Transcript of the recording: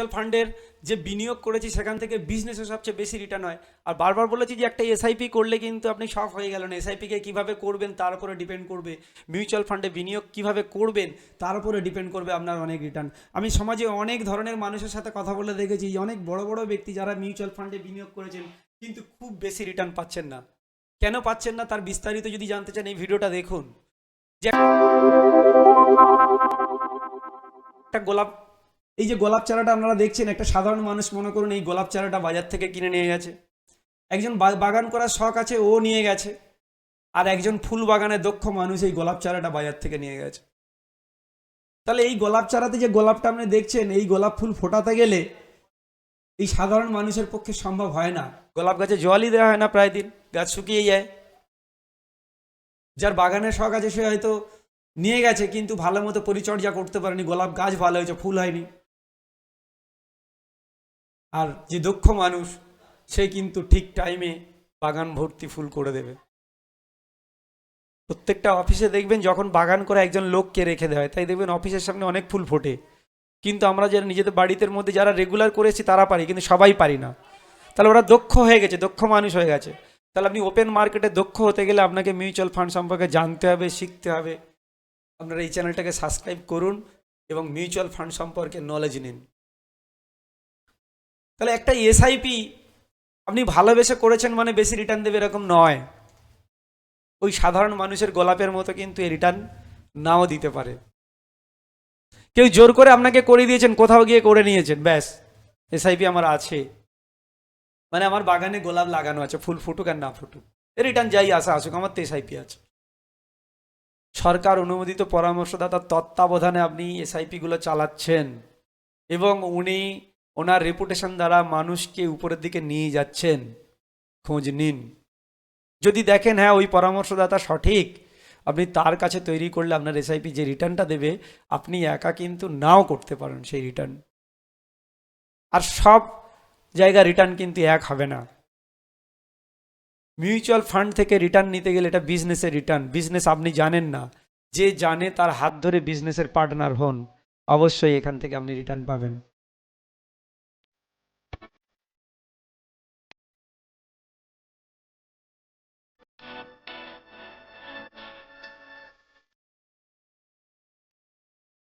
Mutual ফান্ডের যে বিনিয়োগ করেছি, সেখান থেকে বিজনেসে সবচেয়ে বেশি রিটার্ন হয়। আর বারবার বলেছি যে, একটা এসআইপি করলে কিন্তু আপনি সব হয়ে গেলেন। এসআইপিকে কীভাবে করবেন, তার উপরে ডিপেন্ড করবে। মিউচুয়াল ফান্ডে বিনিয়োগ কীভাবে করবেন, তার উপরে ডিপেন্ড করবে আপনার অনেক রিটার্ন আমি সমাজে অনেক ধরনের মানুষের সাথে কথা বলে দেখেছি, অনেক বড় বড় ব্যক্তি যারা মিউচুয়াল ফান্ডে বিনিয়োগ করেছেন, কিন্তু খুব বেশি রিটার্ন পাচ্ছেন না। কেন পাচ্ছেন না, তার বিস্তারিত যদি জানতে চান, এই ভিডিওটা দেখুন। যে একটা গোলাপ এই যে গোলাপ চারাটা আপনারা দেখছেন, একটা সাধারণ মানুষ মনে করুন এই গোলাপ চারাটা বাজার থেকে কিনে নিয়ে গেছে। একজন বাগান করার শখ আছে, ও নিয়ে গেছে। আর একজন ফুল বাগানের দক্ষ মানুষ এই গোলাপ চারাটা বাজার থেকে নিয়ে গেছে। তাহলে এই গোলাপ চারাতে যে গোলাপটা আপনি দেখছেন, এই গোলাপ ফুল ফোটাতে গেলে এই সাধারণ মানুষের পক্ষে সম্ভব হয় না। গোলাপ গাছে জলই দেওয়া হয় না প্রায় দিন, গাছ শুকিয়ে যায়। যার বাগানের শখ আছে, সে হয়তো নিয়ে গেছে, কিন্তু ভালো মতো পরিচর্যা করতে পারেনি। গোলাপ গাছ ভালো হয়েছে, ফুল হয়নি। আর যে দক্ষ মানুষ, সে কিন্তু ঠিক টাইমে বাগান ভর্তি ফুল করে দেবে। প্রত্যেকটা অফিসে দেখবেন যখন বাগান করে একজন লোককে রেখে দেয় তাই দেখবেন অফিসের সামনে অনেক ফুল ফোটে। কিন্তু আমরা যারা নিজেদের বাড়িতে মধ্যে যারা রেগুলার করেছি তারা পারি, কিন্তু সবাই পারি না। তাহলে ওরা দক্ষ হয়ে গেছে, দক্ষ মানুষ হয়ে গেছে। তাহলে আপনি ওপেন মার্কেটে দক্ষ হতে গেলে আপনাকে মিউচুয়াল ফান্ড সম্পর্কে জানতে হবে, শিখতে হবে। আপনারা এই চ্যানেলটাকে সাবস্ক্রাইব করুন এবং মিউচুয়াল ফান্ড সম্পর্কে নলেজ নিন। তাহলে একটা এসআইপি আপনি ভালোবেসে করেছেন মানে বেশি রিটার্ন দেবে এরকম নয়। ওই সাধারণ মানুষের গোলাপের মতো কিন্তু এই রিটার্ন নাও দিতে পারে। কেউ জোর করে আপনাকে করে দিয়েছেন, কোথাও গিয়ে করে নিয়েছেন, ব্যাস এসআইপি আমার আছে। মানে আমার বাগানে গোলাপ লাগানো আছে, ফুল ফুটুক আর না ফুটুক। এ রিটার্ন যাই আসা আসুক, আমার তো এসআইপি আছে। সরকার অনুমোদিত পরামর্শদাতার তত্ত্বাবধানে আপনি এসআইপিগুলো চালাচ্ছেন। এবং উনি ওনার রেপুটেশন দ্বারা মানুষকে উপরের দিকে নিয়ে যাচ্ছেন। খোঁজ নিন। যদি দেখেন হ্যাঁ ওই পরামর্শদাতা সঠিক, আপনি তার কাছে তৈরি করলে আপনার এসআইপি যে রিটার্নটা দেবে, আপনি একা কিন্তু নাও করতে পারেন সেই রিটার্ন আর সব জায়গা রিটার্ন কিন্তু এক হবে না। মিউচুয়াল ফান্ড থেকে রিটার্ন নিতে গেলে এটা বিজনেসের রিটার্ন বিজনেস আপনি জানেন না। যে জানে তার হাত ধরে বিজনেসের পার্টনার হন, অবশ্যই এখান থেকে আপনি রিটার্ন পাবেন।